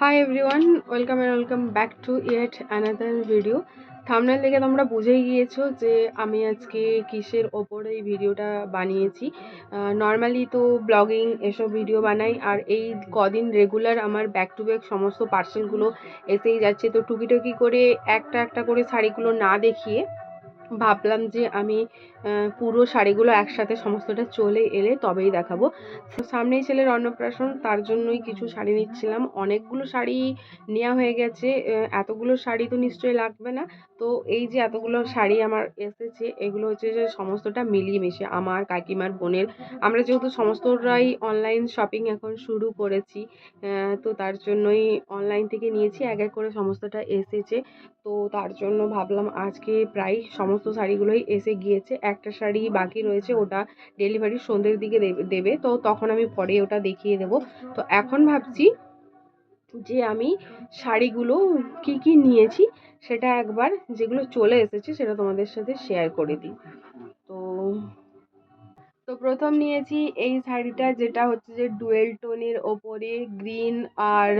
Hi everyone welcome and welcome back to yet another video thumbnail দেখে তোমরা বুঝেই গিয়েছো যে আমি আজকে কিসের ওপরে এই ভিডিওটা বানিয়েছি। নর্মালি তো ব্লগিং এসব ভিডিও বানাই, আর এই কদিন রেগুলার আমার ব্যাক টু ব্যাক সমস্ত পার্সেলগুলো এসেই যাচ্ছে। তো টুকিটুকি করে একটা একটা করে শাড়িগুলো না দেখিয়ে ভাবলাম যে আমি পুরো শাড়িগুলো একসাথে সমস্তটা চলে এলে তবেই দেখাবো। সামনেই ছেলের অন্নপ্রাশন তার জন্যই কিছু শাড়ি নিচ্ছিলাম। অনেকগুলো শাড়ি নেওয়া হয়ে গেছে এতগুলো শাড়ি তো নিশ্চয়ই লাগবে না। তো এই যে এতগুলো শাড়ি আমার এসেছে, এগুলো হচ্ছে যে সমস্তটা মিলিয়ে মিশে আমার কাকিমার বোনের। আমরা যেহেতু সমস্তরাই অনলাইন শপিং এখন শুরু করেছি তো তার জন্যই অনলাইন থেকে নিয়েছি, এক এক করে সমস্তটা এসেছে। তো তার জন্য ভাবলাম আজকে প্রায় সমস্ত শাড়িগুলোই এসে গিয়েছে। একটা শাড়ি বাকি রয়েছে ওটা ডেলিভারি সন্ধ্যের দিকে দেবে তো তখন আমি পরে ওটা দেখিয়ে দেবো। তো এখন ভাবছি যে আমি শাড়িগুলো কি কি নিয়েছি সেটা একবার যেগুলো চলে এসেছে সেটা তোমাদের সাথে শেয়ার করে দিই। তো তো প্রথম নিয়েছি এই শাড়িটা, যেটা হচ্ছে যে ডুয়েল টোনের ওপরে গ্রিন আর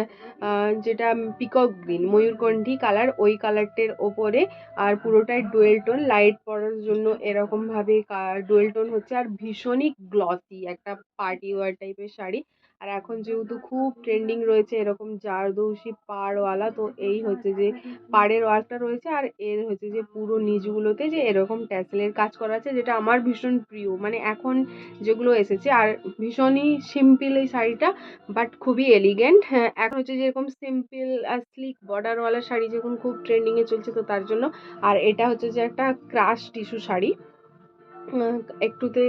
যেটা পিকক গ্রিন, ময়ূরকণ্ঠী কালার, ওই কালারটার ওপরে আর পুরোটাই ডুয়েল টোন, লাইট পরার জন্য এরকমভাবে ডুয়েল টোন হচ্ছে আর ভীষণই গ্লসি একটা পার্টি ওয়ার টাইপের শাড়ি। আর এখন যেহেতু খুব ট্রেন্ডিং রয়েছে এরকম জারদৌসি পাড়ওয়ালা, তো এই হচ্ছে যে পাড়ের ওয়ার্কটা রয়েছে আর এর হচ্ছে যে পুরো নিচগুলোতে যে এরকম ট্যাসেলের কাজ করা আছে, যেটা আমার ভীষণ প্রিয়। মানে এখন যেগুলো এসেছে আর ভীষণই সিম্পল এই শাড়িটা বাট খুবই এলিগেন্ট হ্যাঁ এখন হচ্ছে যেরকম সিম্পল আর স্লিক বর্ডারওয়ালা শাড়ি যখন খুব ট্রেন্ডিংয়ে চলছে, তো তার জন্য। আর এটা হচ্ছে যে একটা ক্রাশ টিস্যু শাড়ি। একটুতে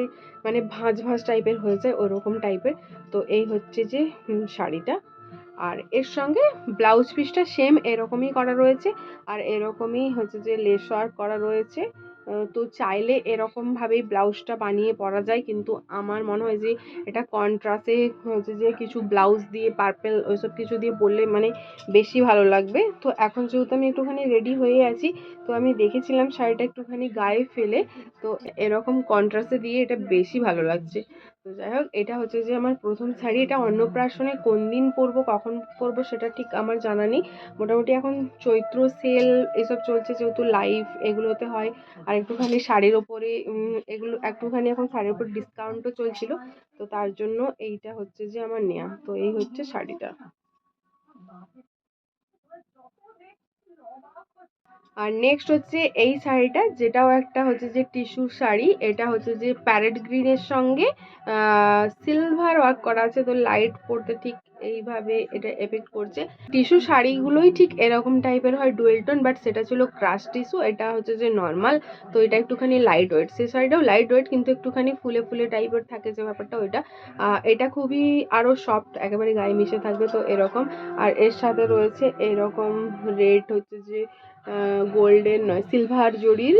মানে ভাঁজ ভাঁজ টাইপের হয়ে যায়, ওরকম টাইপের। তো এই হচ্ছে যে শাড়িটা। আর এর সঙ্গে ব্লাউজ পিসটা সেম এরকমই করা রয়েছে। আর এরকমই হচ্ছে যে লেস ওয়ার্ক করা রয়েছে। তো চাইলে এরকমভাবেই ব্লাউজটা বানিয়ে পরা যায়। কিন্তু আমার মনে হয় যে এটা কন্ট্রাস্টে হচ্ছে যে কিছু ব্লাউজ দিয়ে পার্পেল ওইসব কিছু দিয়ে পরলে মানে বেশি ভালো লাগবে। তো এখন যেহেতু আমি একটুখানি রেডি হয়ে আছি, তো আমি দেখেছিলাম শাড়িটা একটুখানি গায়ে ফেলে। তো এরকম কন্ট্রাস্টে দিয়ে এটা বেশি ভালো লাগছে। তো যাই হোক, এটা হচ্ছে যে আমার প্রথম শাড়ি। এটা অন্নপ্রাশনে কোন দিন পরবো, কখন পরবো সেটা ঠিক আমার জানা নেই। মোটামুটি এখন চৈত্র সেল এসব চলছে যেহেতু লাইভ এগুলোতে হয়। আর একটুখানি শাড়ির ওপরে এগুলো, একটুখানি এখন শাড়ির ওপর ডিসকাউন্টও চলছিল। তো তার জন্য এইটা হচ্ছে যে আমার নেয়া। তো এই হচ্ছে শাড়িটা। আর নেক্সট হচ্ছে এই শাড়িটা, যেটাও একটা হচ্ছে যে টিস্যু শাড়ি, এটা হচ্ছে যে প্যারেট গ্রিনের সঙ্গে সিলভার ওয়ার্ক করা আছে, তো লাইট পড়তে ঠিক এইভাবে এটা এফেক্ট করছে। টিস্যু শাড়িগুলোই ঠিক এরকম টাইপের হয় ডুয়েল টোন বাট সেটা ছিল ক্রাশ টিস্যু এটা হচ্ছে যে নর্মাল তো এটা একটুখানি লাইট ওয়েট সে শাড়িটাও লাইট ওয়েট কিন্তু একটুখানি ফুলে ফুলে টাইপের থাকে যে ব্যাপারটা ওইটা। এটা খুবই আরও সফট একেবারে গায়ে মিশে থাকবে তো এরকম। আর এর সাথে রয়েছে এরকম রেড হচ্ছে যে গোল্ডেন নয় সিলভার জরির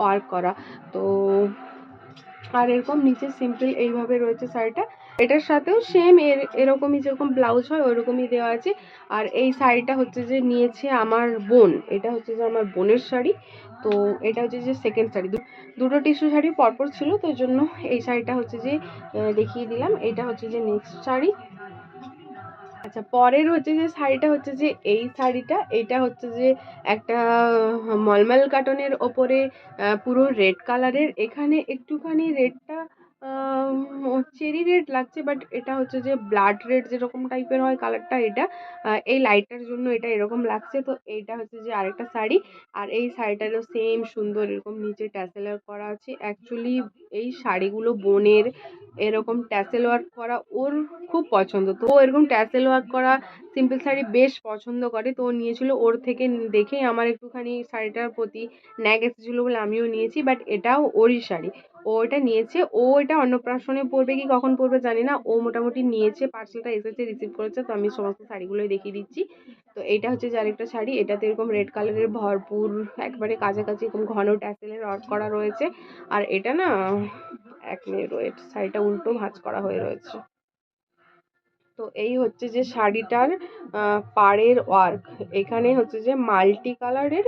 ওয়ার্ক করা। তো আর এরকম নিচে সিম্পল এইভাবে রয়েছে শাড়িটা। এটার সাথেও সেম এর, এরকমই যেরকম ব্লাউজ হয়, ওরকমই দেওয়া আছে। আর এই শাড়িটা হচ্ছে যে নিয়েছে আমার বোন। এটা হচ্ছে যে আমার বোনের শাড়ি। তো এটা হচ্ছে যে সেকেন্ড শাড়ি। দুটো টিস্যু শাড়ি পরপর ছিল, তো জন্য এই শাড়িটা হচ্ছে যে দেখিয়ে দিলাম। এটা হচ্ছে যে নেক্সট শাড়ি। আচ্ছা পরের হচ্ছে যে শাড়িটা হচ্ছে যে এই শাড়িটা। এটা হচ্ছে যে একটা মলমল কাটনের ওপরে পুরো রেড কালারের এখানে একটুখানি রেডটা চেরি রেড লাগছে বাট এটা হচ্ছে যে ব্লাড রেড যেরকম টাইপের হয় কালারটা এটা এই লাইটটার জন্য এটা এরকম লাগছে। তো এইটা হচ্ছে যে আরেকটা শাড়ি, আর এই শাড়িটারও সেম সুন্দর এরকম নিচে ট্যাসেল করা আছে। অ্যাকচুয়ালি এই শাড়িগুলো বোনের এরকম ট্যাসেল ওয়ার্ক করা ওর খুব পছন্দ। তো ও এরকম ট্যাসেল ওয়ার্ক করা সিম্পল শাড়ি বেশ পছন্দ করে। তো নিয়েছিল ওর থেকে দেখেই আমার একটুখানি শাড়িটার প্রতি ন্যাক এসেছিল বলে আমিও নিয়েছি বাট এটাও ওরই শাড়ি। ও এটা নিয়েছে। ও এটা অন্নপ্রাশনে পরবে কি কখন পরবে জানি না। ও মোটামুটি নিয়েছে, পার্সেলটা এসেছে রিসিভ করেছে, তো আমি সমস্ত শাড়িগুলোই দেখিয়ে দিচ্ছি। তো এটা হচ্ছে যে আরেকটা শাড়ি, এটাতে এরকম রেড কালারের ভরপুর, একবারে কাছাকাছি এরকম ঘন ট্যাসেলের ওয়ার্ক করা রয়েছে। আর এটা না এক মিনিট ওয়েট শাড়িটা উল্টো ভাঁজ করা হয়ে রয়েছে। তো এই হচ্ছে যে শাড়িটার পাড়ের ওয়ার্ক এখানে হচ্ছে যে মাল্টি কালারের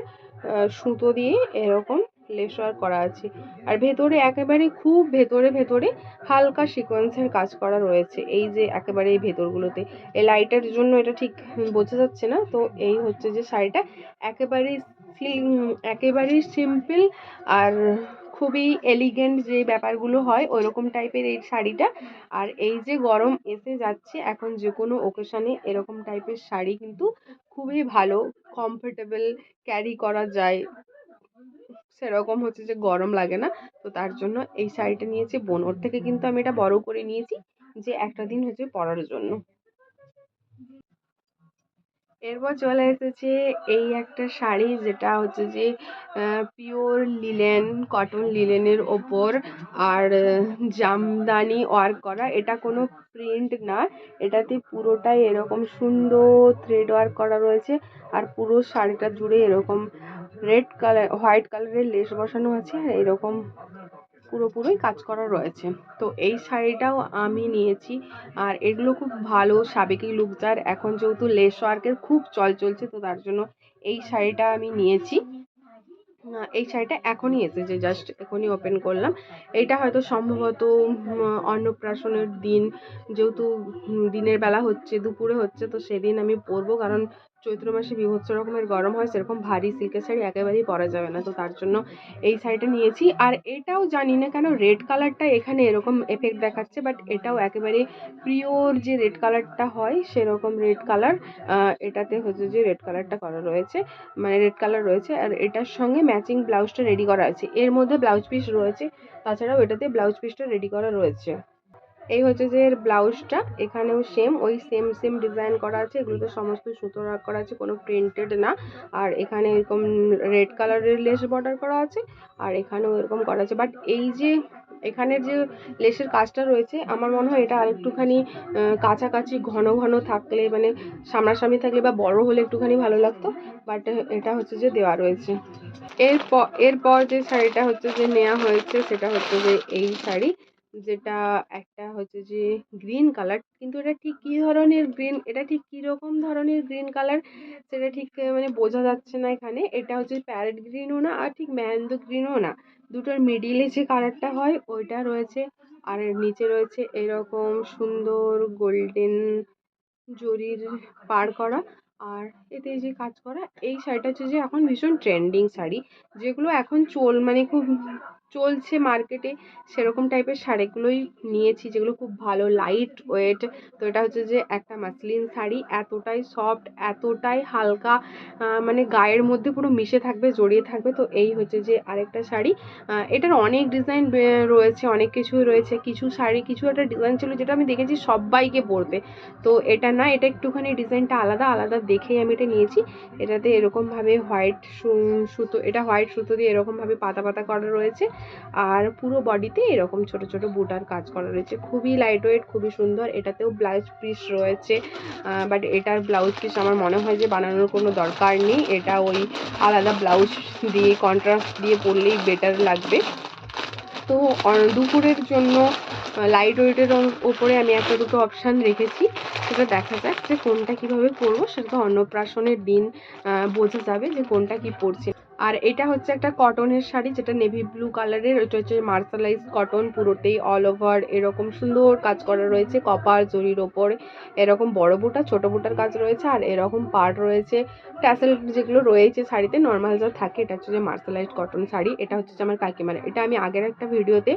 সুতো দিয়ে এরকম লেস ওয়ার্ক করা আছে। আর ভেতরে একেবারে খুব ভেতরে ভেতরে হালকা সিকোয়েন্সের কাজ করা রয়েছে। এই যে একেবারে এই ভেতরগুলোতে। এই লাইটের জন্য এটা ঠিক বোঝা যাচ্ছে না। তো এই হচ্ছে যে শাড়িটা। একেবারেই একেবারেই সিম্পল আর খুবই এলিগেন্ট যে ব্যাপারগুলো হয়, ওইরকম টাইপের এই শাড়িটা। আর এই যে গরম এসে যাচ্ছে, এখন যে কোনো ওকেশানে এরকম টাইপের শাড়ি কিন্তু খুবই ভালো কমফোর্টেবল ক্যারি করা যায়। সেরকম হচ্ছে যে গরম লাগে না। তো তার জন্য এই শাড়িটা নিয়েছি। বোন, ওর থেকে কিন্তু আমি এটা বড় করে নিয়েছি যে একটা দিন হচ্ছে পরার জন্য। এরপর চলে এসেছে এই একটা শাড়ি যেটা হচ্ছে যে পিওর লিলেন কটন লিলেনের ওপর আর জামদানি ওয়ার্ক করা। এটা কোনো প্রিন্ট না। এটাতে পুরোটাই এরকম সুন্দর থ্রেড ওয়ার্ক করা রয়েছে। আর পুরো শাড়িটা জুড়ে এরকম রেড কালার হোয়াইট কালারের লেস বসানো আছে আর এরকম পুরোপুরি কাজ করা রয়েছে। তো এই শাড়িটাও আমি নিয়েছি আর এগুলো খুব ভালো সাবেকি লুক যার। এখন যেহেতু লেস ওয়ার্কের খুব চল চলছে, তো তার জন্য এই শাড়িটা আমি নিয়েছি। এই শাড়িটা এখনই এসেছে জাস্ট এখনই ওপেন করলাম। এইটা হয়তো সম্ভবত অন্নপ্রাশনের দিন, যেহেতু দিনের বেলা হচ্ছে, দুপুরে হচ্ছে, তো সেদিন আমি পরবো, কারণ চৈত্র মাসে বীভৎস রকমের গরম হয়, সেরকম ভারী সিল্কের শাড়ি একেবারেই পরা যাবে না। তো তার জন্য এই শাড়িটা নিয়েছি। আর এটাও জানি না কেন রেড কালারটা এখানে এরকম এফেক্ট দেখাচ্ছে বাট এটাও একেবারে পিওর যে রেড কালারটা হয়, সেরকম রেড কালার এটাতে হচ্ছে যে রেড কালারটা করা রয়েছে মানে রেড কালার রয়েছে। আর এটার সঙ্গে ম্যাচিং ব্লাউজটা রেডি করা আছে। এর মধ্যে ব্লাউজ পিস রয়েছে, তাছাড়াও এটাতে ব্লাউজ পিসটা রেডি করা রয়েছে। এই হচ্ছে যে এর ব্লাউজটা, এখানেও সেম ওই সেম সেম ডিজাইন করা আছে, এগুলোতে সমস্ত সুতো ওয়ার্ক করা আছে, কোনো প্রিন্টেড না। আর এখানে এরকম রেড কালারের লেস বর্ডার করা আছে, আর এখানেও এরকম করা আছে। বাট এই যে এখানের যে লেসের কাজটা রয়েছে, আমার মনে হয় এটা আরেকটুখানি কাছাকাছি ঘন ঘন থাকলে মানে সামনাসামনি থাকলে বা বড় হলে একটুখানি ভালো লাগতো। বাট এটা হচ্ছে যে দেওয়া রয়েছে। এরপর এরপর যে শাড়িটা হচ্ছে যে নেওয়া হয়েছে, সেটা হচ্ছে যে এই শাড়ি। যেটা একটা হচ্ছে যে গ্রিন কালার কিন্তু এটা ঠিক কী ধরনের গ্রিন এটা ঠিক কী রকম ধরনের গ্রিন কালার সেটা ঠিক মানে বোঝা যাচ্ছে না এখানে। এটা হচ্ছে প্যারেট গ্রিনও না, আর ঠিক ম্যান্দো গ্রিনও না। দুটোর মিডিলে যে কালারটা হয়, ওইটা রয়েছে। আর নিচে রয়েছে এরকম সুন্দর গোল্ডেন জরির পার করা। আর এতে যে কাজ করা, এই শাড়িটা হচ্ছে যে এখন ভীষণ ট্রেন্ডিং শাড়ি। যেগুলো এখন চল মানে খুব চলছে মার্কেটে সেরকম টাইপের শাড়িগুলোই নিয়েছি, যেগুলো খুব ভালো লাইট ওয়েট তো এটা হচ্ছে যে একটা মাসলিন শাড়ি, এতটাই সফট এতটাই হালকা মানে গায়ের মধ্যে পুরো মিশে থাকবে, জড়িয়ে থাকবে, তো এই হচ্ছে যে আরেকটা শাড়ি। এটার অনেক ডিজাইন রয়েছে, অনেক কিছুই রয়েছে, কিছু শাড়ি, কিছু একটা ডিজাইন ছিল, যেটা আমি দেখেছি সবাইকে পরতে। তো এটা না, এটা একটুখানি ডিজাইনটা আলাদা আলাদা দেখেই আমি এটা নিয়েছি। এটাতে এরকমভাবে হোয়াইট সুতো, এটা হোয়াইট সুতো দিয়ে এরকমভাবে পাতা পাতা করা রয়েছে। আর পুরো বডিতে এরকম ছোট ছোট বুটার কাজ করা রয়েছে। খুবই লাইট ওয়েট খুবই সুন্দর। এটাতেও ব্লাউজ পিস রয়েছে। বাট এটার ব্লাউজ পিস আমার মনে হয় যে বানানোর কোনো দরকার নেই। এটা ওই আলাদা ব্লাউজ দিয়ে কন্ট্রাস্ট দিয়ে পরলেই বেটার লাগবে। তো দুপুরের জন্য লাইট ওয়েটের ওপরে আমি একটা দুটো অপশান রেখেছি। সেটা দেখা যাক যে কোনটা কীভাবে পরবো। সেটা তো অন্নপ্রাশনের দিন বোঝা যাবে যে কোনটা কি পরছে। আর এটা হচ্ছে একটা কটনের শাড়ি, যেটা নেভি ব্লু কালারের এটা হচ্ছে মার্শালাইজ কটন পুরোতেই অল ওভার এরকম সুন্দর কাজ করা রয়েছে কপার জরির ওপর, এরকম বড় বুটা, ছোট বুটার কাজ রয়েছে, আর এরকম পার্ট রয়েছে ট্যাসেল যেগুলো রয়েছে শাড়িতে নর্মাল যা থাকে, এটা হচ্ছে যে মার্শালাইজ কটন শাড়ি, এটা হচ্ছে আমার কাকিমার, এটা আমি আগের একটা ভিডিওতে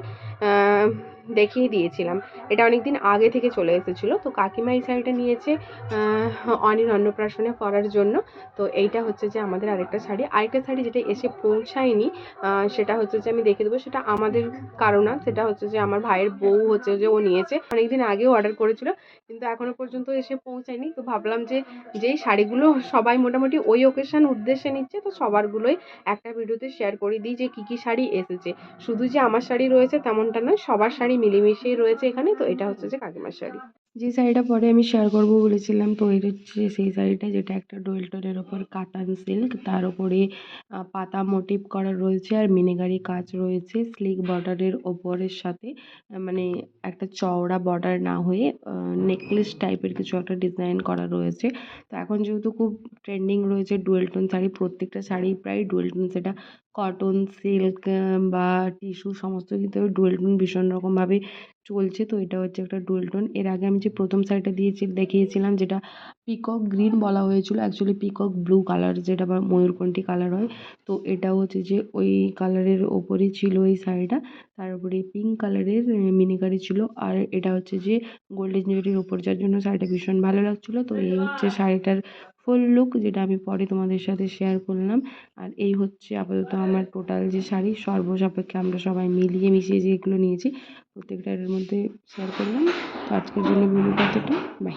দেখিয়ে দিয়েছিলাম। এটা অনেক দিন আগে থেকে চলে এসেছিল। তো কাকিমা এই শাড়িটা নিয়েছে অনির অন্নপ্রাশনে পরার জন্য। তো এইটা হচ্ছে যে আমাদের আরেকটা শাড়ি। আরেকটা শাড়ি যেটা এসে পৌঁছায়নি সেটা হচ্ছে যে আমি দেখে দেবো, সেটা আমাদের কারণ সেটা হচ্ছে যে আমার ভাইয়ের বউ হচ্ছে যে ও নিয়েছে। অনেকদিন আগেও অর্ডার করেছিল, কিন্তু এখনও পর্যন্ত এসে পৌঁছায়নি। তো ভাবলাম যে যেই শাড়িগুলো সবাই মোটামুটি ওই ওকেশন উদ্দেশ্যে নিচ্ছে, তো সবারগুলোই একটা ভিডিওতে শেয়ার করে দিই যে কী কী শাড়ি এসেছে। শুধু যে আমার শাড়ি রয়েছে তেমনটা নয়, সবার শাড়ি মিলেমিশেই রয়েছে এখানে তো এটা হচ্ছে যে কাকিমার শাড়ি। যে শাড়িটা পরে আমি শেয়ার করব বলেছিলাম তো এটা হচ্ছে সেই শাড়িটা যেটা একটা ডোয়েলটনের ওপর কাতান সিল্ক তার আহ, পাতা মোটিভ করা রয়েছে আর মিনেগারি কাজ রয়েছে স্লিক বর্ডারের ওপরের সাথে মানে একটা চওড়া বর্ডার না হয়ে নেকলেস টাইপের কিছু একটা ডিজাইন করা রয়েছে। তো এখন যেহেতু খুব ট্রেন্ডিং রয়েছে ডুয়েল টোন শাড়ি প্রত্যেকটা শাড়ি প্রায় ডুয়েল টোন সেটা কটন সিল্ক বা টিস্যু সমস্ত কিন্তু ডুয়েল টোন ভীষণ রকমভাবে চলছে। তো এটা হচ্ছে একটা ডুয়েল টোন এর আগে আমি যে প্রথম শাড়িটা দিয়েছি, দেখিয়েছিলাম যেটা পিকক গ্রিন বলা হয়েছিল। অ্যাকচুয়ালি পিকক ব্লু কালার যেটা বা ময়ূরকণ্ঠী কালার হয়। তো এটা হচ্ছে যে ওই কালারের ওপরই ছিল এই শাড়িটা তার উপরে পিঙ্ক কালারের মিনি গাড়ি ছিল। আর এটা হচ্ছে যে গোল্ডেন জুয়েলারির ওপর যার জন্য শাড়িটা ভীষণ ভালো লাগছিল। তো এই হচ্ছে শাড়িটার ফুল লুক যেটা আমি পরে তোমাদের সাথে শেয়ার করলাম। আর এই হচ্ছে আপাতত আমার টোটাল যে শাড়ি, সর্বসাপেক্ষে আমরা সবাই মিলিয়ে মিশিয়ে যেগুলো নিয়েছি, প্রত্যেকটা এর মধ্যে শেয়ার করলাম। তো আজকের জন্য ভিডিওটা বাই